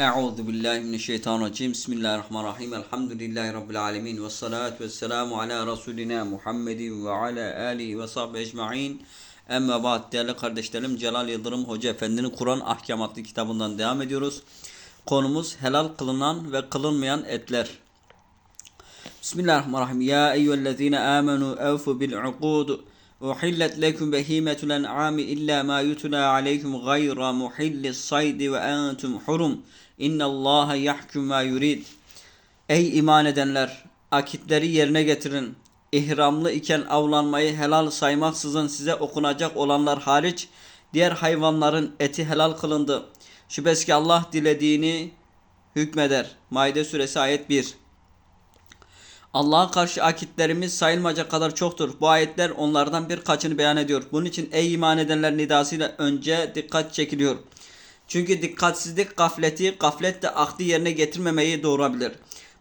Euzu billahi mineşşeytanirracim. Bismillahirrahmanirrahim. Elhamdülillahi rabbil alamin ve salatu vesselamu ala rasulina Muhammedin ve ala alihi ve sahbihi ecmaîn. Amma ba'd değerli kardeşlerim Celal Yıldırım Hoca Efendi'nin Kur'an Ahkamatlı kitabından devam ediyoruz. Konumuz helal kılınan ve kılınmayan etler. Bismillahirrahmanirrahim. Ya eyyühellezine amenu evfu bil uqud. Uhillet lekum behimetul en'ami illa ma yutla aleykum gayra muhillis saydi ve entum hurum. İnnallaha yahkum ma yurid. Ey iman edenler! Akitleri yerine getirin. İhramlı iken avlanmayı helal saymaksızın size okunacak olanlar hariç diğer hayvanların eti helal kılındı. Şüphesiz ki Allah dilediğini hükmeder. Maide suresi ayet 1. Allah'a karşı akitlerimiz sayılmayacak kadar çoktur. Bu ayetler onlardan birkaçını beyan ediyor. Bunun için ey iman edenler nidasıyla önce dikkat çekiliyor. Çünkü dikkatsizlik gafleti, gaflet de aklı yerine getirmemeyi doğurabilir.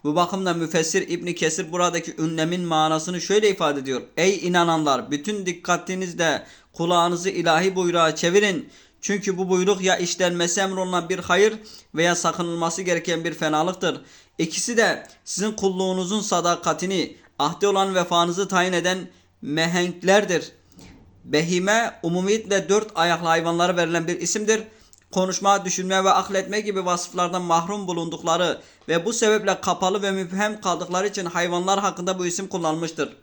Bu bakımdan müfessir İbni Kesir buradaki ünlemin manasını şöyle ifade ediyor. Ey inananlar bütün dikkatinizle kulağınızı ilahi buyruğa çevirin. Çünkü bu buyruk ya işlenmesi emrolunan bir hayır veya sakınılması gereken bir fenalıktır. İkisi de sizin kulluğunuzun sadakatini, ahde olan vefanızı tayin eden mehenklerdir. Behime umumiyetle dört ayaklı hayvanlara verilen bir isimdir. Konuşma, düşünme ve akletme gibi vasıflardan mahrum bulundukları ve bu sebeple kapalı ve müphem kaldıkları için hayvanlar hakkında bu isim kullanılmıştır.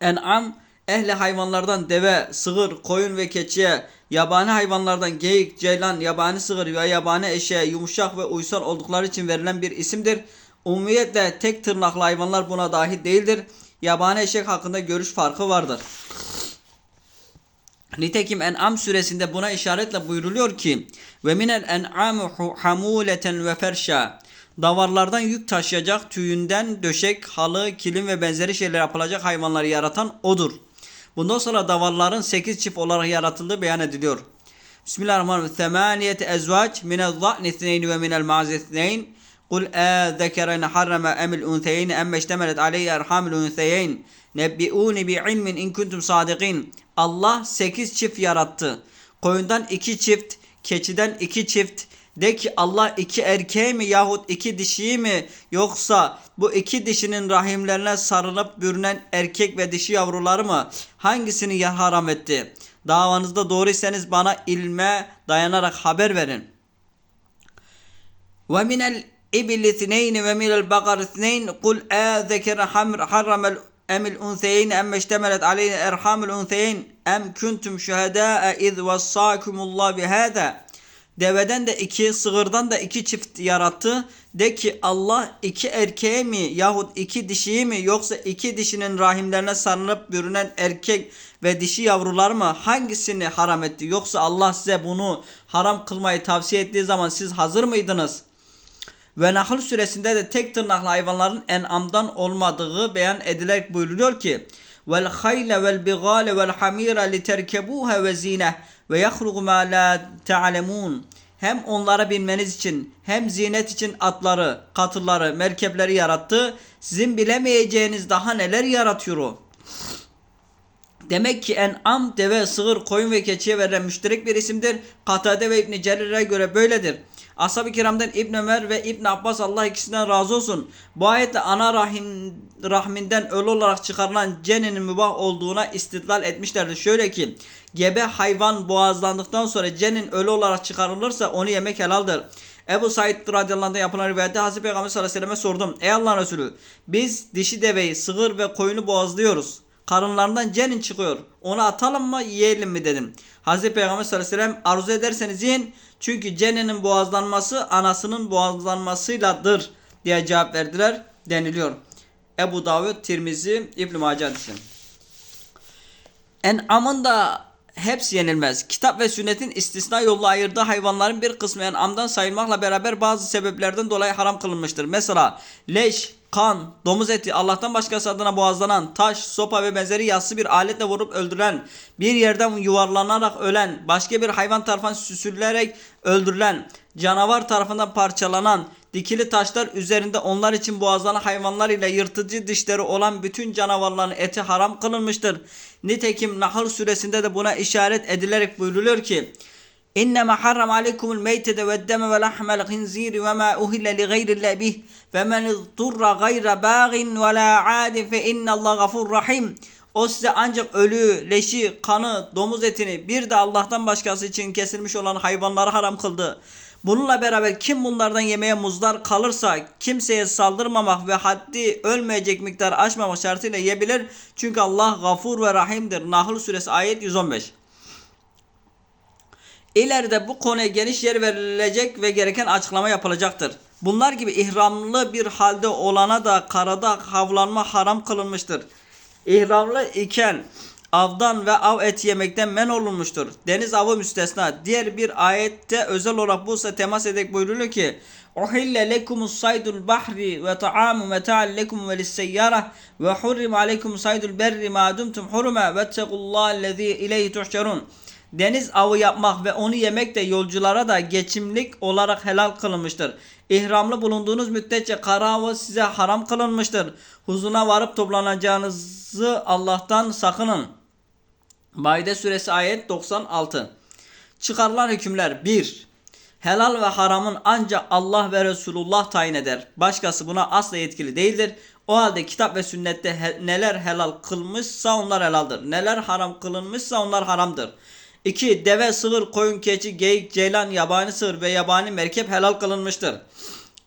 En'am ehli hayvanlardan deve, sığır, koyun ve keçiye, yabani hayvanlardan geyik, ceylan, yabani sığır ve yabani eşeğe yumuşak ve uysal oldukları için verilen bir isimdir. Umumiyetle tek tırnaklı hayvanlar buna dahil değildir. Yabani eşek hakkında görüş farkı vardır. Nitekim En'am suresinde buna işaretle buyruluyor ki ve minel en'amu hamuleten ve ferşa davarlardan yük taşıyacak tüyünden döşek, halı, kilim ve benzeri şeyler yapılacak hayvanları yaratan odur. Bundan sonra davarların 8 çift olarak yaratıldığı beyan ediliyor. Bismillahirrahmanirrahim. Themaniyet ezvac minel za'ni ithneyn ve minel ma'zi ithneyn. Kul a zekerene harrama emil untheyn emme iştemelet aleyhi erhamil untheyn. Nebbi'uni bi ilmin in kuntum sadikin. Allah 8 çift yarattı. Koyundan 2 çift, keçiden 2 çift, de ki Allah iki erkeği mi yahut iki dişiyi mi yoksa bu iki dişinin rahimlerine sarılıp bürünen erkek ve dişi yavruları mı hangisini haram etti? Davanızda doğruysanız bana ilme dayanarak haber verin. Ve minel ibil ve minel bakar ithneyn kul a zekere harramel emil untheyn emme iştemelet aleyhi erhamul untheyn em kuntum şuhedâe iz vassakumullah bihâzâ Deveden de iki, sığırdan da iki çift yarattı. De ki Allah iki erkeğe mi yahut iki dişiyi mi yoksa iki dişinin rahimlerine sarılıp bürünen erkek ve dişi yavrular mı hangisini haram etti? Yoksa Allah size bunu haram kılmayı tavsiye ettiği zaman siz hazır mıydınız? Ve Nahl suresinde de tek tırnaklı hayvanların en'amdan olmadığı beyan edilerek buyuruluyor ki vel hayle vel bigale vel hamira literkebuha ve zine ve yahrugu ma la ta'lemun. Hem onlara binmeniz için hem zinet için atları, katırları, merkepleri yarattı. Sizin bilemeyeceğiniz daha neler yaratıyor o. Demek ki en'am, deve, sığır, koyun ve keçiye verilen müşterek bir isimdir. Katade ve İbn Cerir'e göre böyledir. Ashab-ı kiramdan İbn Ömer ve İbn Abbas Allah ikisinden razı olsun. Bu ayette ana rahim, rahminden ölü olarak çıkarılan cenenin mübah olduğuna istidlal etmişlerdir. Şöyle ki gebe hayvan boğazlandıktan sonra cenin ölü olarak çıkarılırsa onu yemek helaldir. Ebu Said radıyallahu yapılan rivayette Hazreti Peygamber sallallahu aleyhi ve selleme sordum. Ey Allah'ın Resulü biz dişi deveyi, sığır ve koyunu boğazlıyoruz. Karınlarından cenin çıkıyor. Onu atalım mı yiyelim mi dedim. Hazreti Peygamber sallallahu aleyhi ve sellem arzu ederseniz yiyin. Çünkü cenenin boğazlanması anasının boğazlanmasıyladır diye cevap verdiler deniliyor. Ebu Davud, Tirmizi, İbn-i Mace hadisi. En'amın da hepsi yenilmez. Kitap ve sünnetin istisna yolla ayırdığı hayvanların bir kısmı en'amdan sayılmakla beraber bazı sebeplerden dolayı haram kılınmıştır. Mesela leş, kan, domuz eti, Allah'tan başkası adına boğazlanan, taş, sopa ve benzeri yassı bir aletle vurup öldürülen, bir yerden yuvarlanarak ölen, başka bir hayvan tarafından süsürülerek öldürülen, canavar tarafından parçalanan, dikili taşlar üzerinde onlar için boğazlanan hayvanlar ile yırtıcı dişleri olan bütün canavarların eti haram kılınmıştır. Nitekim Nahl suresinde de buna işaret edilerek buyruluyor ki, İnnemâ harram aleykumul meytede ve deme ve lahmel khinziri ve ma uhille li gayrillah bih ve men izdurra gayra bağin ve la adin fe innallah gafur rahim. O size ancak ölü, leşi, kanı, domuz etini bir de Allah'tan başkası için kesilmiş olan hayvanları haram kıldı. Bununla beraber kim bunlardan yemeye muzlar kalırsa kimseye saldırmamak ve haddi ölmeyecek miktar aşmamak şartıyla yiyebilir. Çünkü Allah gafur ve rahimdir. Nahl suresi ayet 115. İleride bu konuya geniş yer verilecek ve gereken açıklama yapılacaktır. Bunlar gibi ihramlı bir halde olana da karada havlanma haram kılınmıştır. İhramlı iken avdan ve av eti yemekten men olunmuştur. Deniz avı müstesna. Diğer bir ayette özel olarak ise temas ederek buyuruluyor ki Uhille lekumus saydul bahri ve ta'amu meta'an lekum ve lisseyyara ve hurrim aleykum saydul berri ma dumtum hurma ve tequllaha ileyhi tuhşerun. Deniz avı yapmak ve onu yemek de yolculara da geçimlik olarak helal kılınmıştır. İhramlı bulunduğunuz müddetçe kara avı size haram kılınmıştır. Huzuna varıp toplanacağınızı Allah'tan sakının. Maide suresi ayet 96. Çıkarılan hükümler 1. Helal ve haramın ancak Allah ve Resulullah tayin eder. Başkası buna asla yetkili değildir. O halde kitap ve sünnette he- neler helal kılmışsa onlar helaldir. Neler haram kılınmışsa onlar haramdır. 2. Deve, sığır, koyun, keçi, geyik, ceylan, yabani sığır ve yabani merkep helal kılınmıştır.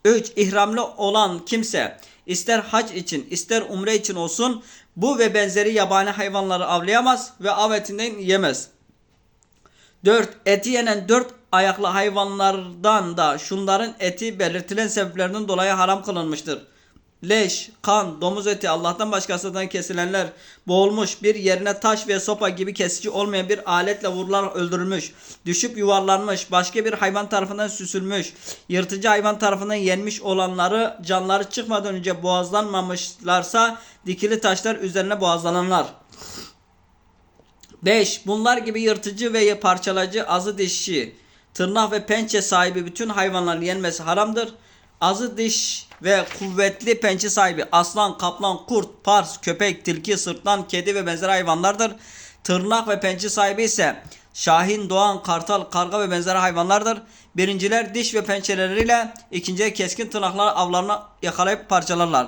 3. İhramlı olan kimse ister hac için ister umre için olsun bu ve benzeri yabani hayvanları avlayamaz ve av etinden yemez. 4. Eti yenen 4 ayaklı hayvanlardan da şunların eti belirtilen sebeplerden dolayı haram kılınmıştır. Leş, kan, domuz eti Allah'tan başkasından kesilenler, boğulmuş, bir yerine taş ve sopa gibi kesici olmayan bir aletle vurularak öldürülmüş, düşüp yuvarlanmış, başka bir hayvan tarafından süsülmüş, yırtıcı hayvan tarafından yenmiş olanları canları çıkmadan önce boğazlanmamışlarsa dikili taşlar üzerine boğazlananlar. 5. Bunlar gibi yırtıcı ve parçalayıcı azı dişi, tırnak ve pençe sahibi bütün hayvanların yenmesi haramdır. Azı diş ve kuvvetli pençe sahibi aslan, kaplan, kurt, pars, köpek, tilki, sırtlan, kedi ve benzeri hayvanlardır. Tırnak ve pençe sahibi ise şahin, doğan, kartal, karga ve benzeri hayvanlardır. Birinciler diş ve pençeleriyle, ikinciler keskin tırnaklar avlarını yakalayıp parçalarlar.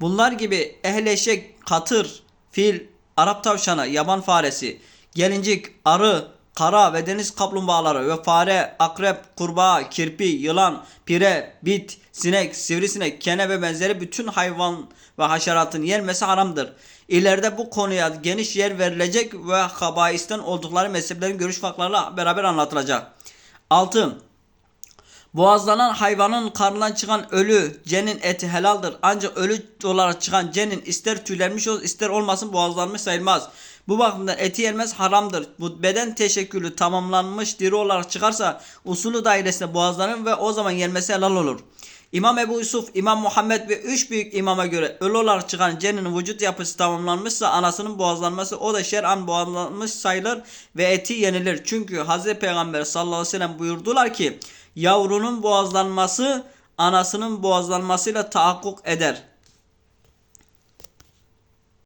Bunlar gibi ehleşek, katır, fil, Arap tavşanı, yaban faresi, gelincik, arı, kara ve deniz kaplumbağaları ve fare, akrep, kurbağa, kirpi, yılan, pire, bit, sinek, sivrisinek, kene ve benzeri bütün hayvan ve haşeratın yenmesi haramdır. İleride bu konuya geniş yer verilecek ve habaisten oldukları mezheplerin görüş farklarıyla beraber anlatılacak. 6. Boğazlanan hayvanın karnından çıkan ölü cenin eti helaldir. Ancak ölü olarak çıkan cenin ister tüylenmiş olsun ister olmasın boğazlanmış sayılmaz. Bu bakımdan eti yenmez haramdır. Bu beden teşekkülü tamamlanmış diri olarak çıkarsa usulü dairesinde boğazlanır ve o zaman yenmesi helal olur. İmam Ebu Yusuf, İmam Muhammed ve üç büyük imama göre ölü olarak çıkan cenin vücut yapısı tamamlanmışsa anasının boğazlanması o da şer'an boğazlanmış sayılır ve eti yenilir. Çünkü Hazreti Peygamber sallallahu aleyhi ve sellem buyurdular ki yavrunun boğazlanması anasının boğazlanmasıyla tahakkuk eder.